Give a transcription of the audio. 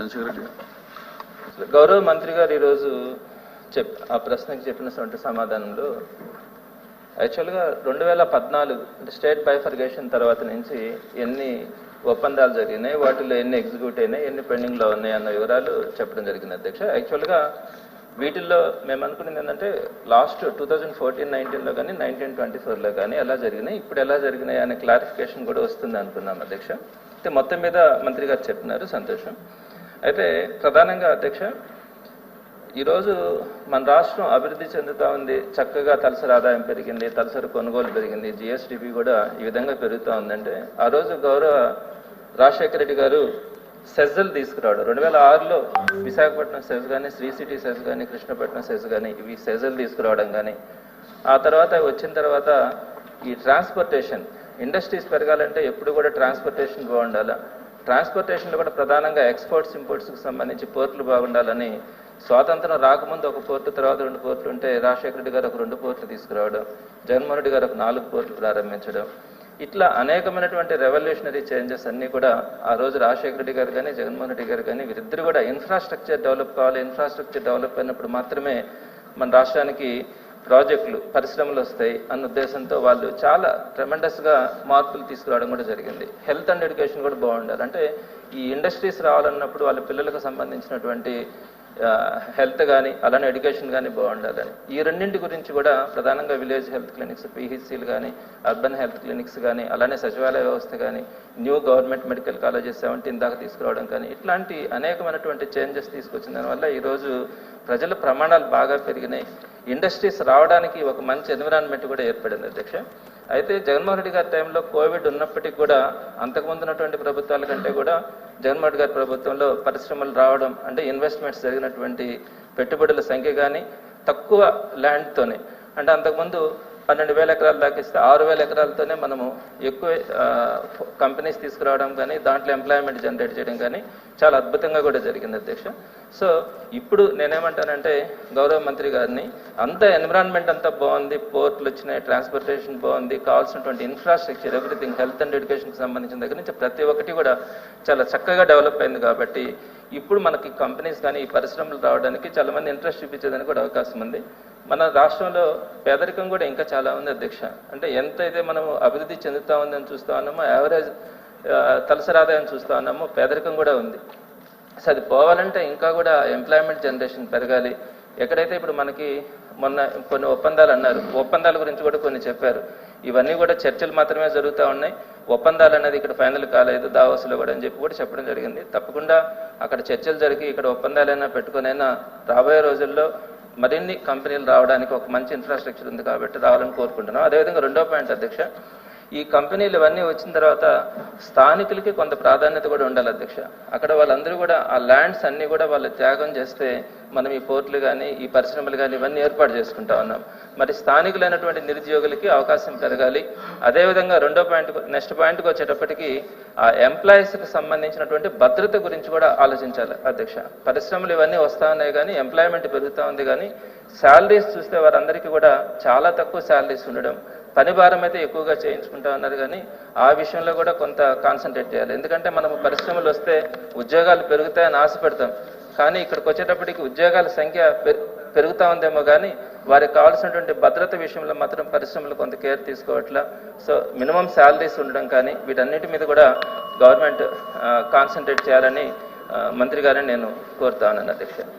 రెడ్డి గౌరవ మంత్రి గారు ఈరోజు చెప్ ఆ ప్రశ్నకి చెప్పినటువంటి సమాధానంలో యాక్చువల్గా రెండు వేల పద్నాలుగు అంటే స్టేట్ బైఫర్గేషన్ తర్వాత నుంచి ఎన్ని ఒప్పందాలు జరిగినాయి వాటిలో ఎన్ని ఎగ్జిక్యూట్ అయినాయి ఎన్ని పెండింగ్లో ఉన్నాయి అన్న వివరాలు చెప్పడం జరిగింది అధ్యక్ష. యాక్చువల్గా వీటిల్లో మేము అనుకున్నది ఏంటంటే లాస్ట్ టూ థౌజండ్ ఫోర్టీన్ నైన్టీన్లో కానీ నైన్టీన్ ట్వంటీ ఫోర్లో కానీ ఎలా జరిగినాయి ఇప్పుడు ఎలా జరిగినాయి అనే క్లారిఫికేషన్ కూడా వస్తుంది అనుకున్నాం అధ్యక్ష. అయితే మొత్తం మీద మంత్రి గారు చెప్పినారు సంతోషం. అయితే ప్రధానంగా అధ్యక్ష ఈరోజు మన రాష్ట్రం అభివృద్ధి చెందుతా ఉంది. చక్కగా తలసరి ఆదాయం పెరిగింది తలసరి కొనుగోలు పెరిగింది జిఎస్డిపి కూడా ఈ విధంగా పెరుగుతూ ఉందంటే ఆ రోజు గౌరవ రాజశేఖర రెడ్డి గారు సెజ్జలు తీసుకురావడం. రెండు వేల ఆరులో విశాఖపట్నం సెజ్ కానీ శ్రీ సిటీ సెజ్ కానీ కృష్ణపట్నం సెజ్ కానీ ఇవి సెజ్జలు తీసుకురావడం కానీ ఆ తర్వాత వచ్చిన తర్వాత ఈ ట్రాన్స్పోర్టేషన్ ఇండస్ట్రీస్ పెరగాలంటే ఎప్పుడు కూడా ట్రాన్స్పోర్టేషన్ బాగుండాలా? ట్రాన్స్పోర్టేషన్లో కూడా ప్రధానంగా ఎక్స్పోర్ట్స్ ఇంపోర్ట్స్కి సంబంధించి పోర్టులు బాగుండాలని స్వాతంత్రం రాకముందు ఒక పోర్టు తర్వాత రెండు పోర్టులు ఉంటే రాజశేఖర రెడ్డి గారు ఒక రెండు పోర్టులు తీసుకురావడం జగన్మోహన్ రెడ్డి గారు ఒక నాలుగు పోర్టులు ప్రారంభించడం. ఇట్లా అనేకమైనటువంటి రెవల్యూషనరీ చేంజెస్ అన్నీ కూడా ఆ రోజు రాజశేఖర రెడ్డి గారు కానీ జగన్మోహన్ రెడ్డి గారు కానీ వీరిద్దరు కూడా ఇన్ఫ్రాస్ట్రక్చర్ డెవలప్ కావాలి ఇన్ఫ్రాస్ట్రక్చర్ డెవలప్ అయినప్పుడు మాత్రమే మన రాష్ట్రానికి ప్రాజెక్టులు పరిశ్రమలు వస్తాయి అన్న ఉద్దేశంతో వాళ్ళు చాలా ట్రెమెండస్గా మార్పులు తీసుకురావడం కూడా జరిగింది. హెల్త్ అండ్ ఎడ్యుకేషన్ కూడా బాగుండాలి. అంటే ఈ ఇండస్ట్రీస్ రావాలన్నప్పుడు వాళ్ళ పిల్లలకు సంబంధించినటువంటి హెల్త్ కానీ అలానే ఎడ్యుకేషన్ కానీ బాగుండాలని. ఈ రెండింటి గురించి కూడా ప్రధానంగా విలేజ్ హెల్త్ క్లినిక్స్ పిహెచ్సిలు కానీ అర్బన్ హెల్త్ క్లినిక్స్ కానీ అలానే సచివాలయ వ్యవస్థ కానీ new government medical colleges seventeen దాకా తీసుకురావడం కానీ ఇట్లాంటి అనేకమైనటువంటి చేంజెస్ తీసుకొచ్చిన దానివల్ల ఈరోజు ప్రజల ప్రమాణాలు బాగా పెరిగినాయి. ఇండస్ట్రీస్ రావడానికి ఒక మంచి ఎన్విరాన్మెంట్ కూడా ఏర్పడింది అధ్యక్ష. అయితే జగన్మోహన్ రెడ్డి గారి టైంలో కోవిడ్ ఉన్నప్పటికీ కూడా అంతకుముందు ఉన్నటువంటి ప్రభుత్వాల కంటే కూడా జగన్మోహన్ రెడ్డి గారి ప్రభుత్వంలో పరిశ్రమలు రావడం అంటే ఇన్వెస్ట్మెంట్స్ జరిగినటువంటి పెట్టుబడుల సంఖ్య కానీ తక్కువ ల్యాండ్తోనే అంటే అంతకుముందు పన్నెండు వేల ఎకరాలు దాకా ఇస్తే ఆరు వేల ఎకరాలతోనే మనము ఎక్కువ కంపెనీస్ తీసుకురావడం కానీ దాంట్లో ఎంప్లాయ్మెంట్ జనరేట్ చేయడం కానీ చాలా అద్భుతంగా కూడా జరిగింది అధ్యక్ష. సో ఇప్పుడు నేనేమంటానంటే గౌరవ మంత్రి గారిని అంత ఎన్విరాన్మెంట్ అంతా బాగుంది పోర్ట్లు వచ్చినాయి ట్రాన్స్పోర్టేషన్ బాగుంది కావాల్సినటువంటి ఇన్ఫ్రాస్ట్రక్చర్ ఎవ్రీథింగ్ హెల్త్ అండ్ ఎడ్యుకేషన్కి సంబంధించిన దగ్గర నుంచి ప్రతి ఒక్కటి కూడా చాలా చక్కగా డెవలప్ అయింది కాబట్టి ఇప్పుడు మనకి కంపెనీస్ కానీ ఈ పరిశ్రమలు రావడానికి చాలామంది ఇంట్రెస్ట్ చూపించేదానికి కూడా అవకాశం ఉంది. మన రాష్ట్రంలో పేదరికం కూడా ఇంకా చాలా ఉంది అధ్యక్ష. అంటే ఎంత అయితే మనం అభివృద్ధి చెందుతా ఉందని చూస్తా ఉన్నామో యావరేజ్ తలసరి ఆదాయం చూస్తా ఉన్నామో పేదరికం కూడా ఉంది. సో అది పోవాలంటే ఇంకా కూడా ఎంప్లాయ్మెంట్ జనరేషన్ పెరగాలి. ఎక్కడైతే ఇప్పుడు మనకి మొన్న కొన్ని ఒప్పందాలు అన్నారు ఒప్పందాల గురించి కూడా కొన్ని చెప్పారు. ఇవన్నీ కూడా చర్చలు మాత్రమే జరుగుతూ ఉన్నాయి. ఒప్పందాలు అనేది ఇక్కడ ఫైనల్ కాలేదు దావోస్లో కూడా అని చెప్పి కూడా చెప్పడం జరిగింది. తప్పకుండా అక్కడ చర్చలు జరిగి ఇక్కడ ఒప్పందాలైనా పెట్టుకునైనా రాబోయే రోజుల్లో మరిన్ని కంపెనీలు రావడానికి ఒక మంచి ఇన్ఫ్రాస్ట్రక్చర్ ఉంది కాబట్టి రావాలని కోరుకుంటున్నాం. అదేవిధంగా రెండో పాయింట్ అధ్యక్ష ఈ కంపెనీలు ఇవన్నీ వచ్చిన తర్వాత స్థానికులకి కొంత ప్రాధాన్యత కూడా ఉండాలి అధ్యక్ష. అక్కడ వాళ్ళందరూ కూడా ఆ ల్యాండ్స్ అన్నీ కూడా వాళ్ళు త్యాగం చేస్తే మనం ఈ పోర్టులు కానీ ఈ పరిశ్రమలు కానీ ఇవన్నీ ఏర్పాటు చేసుకుంటా ఉన్నాం. మరి స్థానికులైనటువంటి నిరుద్యోగులకి అవకాశం పెరగాలి. అదేవిధంగా రెండో పాయింట్ నెక్స్ట్ పాయింట్కి వచ్చేటప్పటికి ఆ ఎంప్లాయీస్కి సంబంధించినటువంటి భద్రత గురించి కూడా ఆలోచించాలి అధ్యక్ష. పరిశ్రమలు ఇవన్నీ వస్తా ఉన్నాయి కానీ ఎంప్లాయ్మెంట్ పెరుగుతూ ఉంది కానీ శాలరీస్ చూస్తే వారందరికీ కూడా చాలా తక్కువ శాలరీస్ ఉండడం పని భారం అయితే ఎక్కువగా చేయించుకుంటా ఉన్నారు కానీ ఆ విషయంలో కూడా కొంత కాన్సన్ట్రేట్ చేయాలి. ఎందుకంటే మనం పరిశ్రమలు వస్తే ఉద్యోగాలు పెరుగుతాయని ఆశపడతాం. కానీ ఇక్కడికి వచ్చేటప్పటికి ఉద్యోగాల సంఖ్య పె- పెరుగుతా ఉందేమో కానీ వారికి కావాల్సినటువంటి భద్రత విషయంలో మాత్రం పరిశ్రమలు కొంత కేర్ తీసుకోవట్లా. సో మినిమం శాలరీస్ ఉండడం కానీ వీటన్నిటి మీద కూడా గవర్నమెంట్ కాన్సన్ట్రేట్ చేయాలని మంత్రి గారిని నేను కోరుతా ఉన్నాను అధ్యక్ష.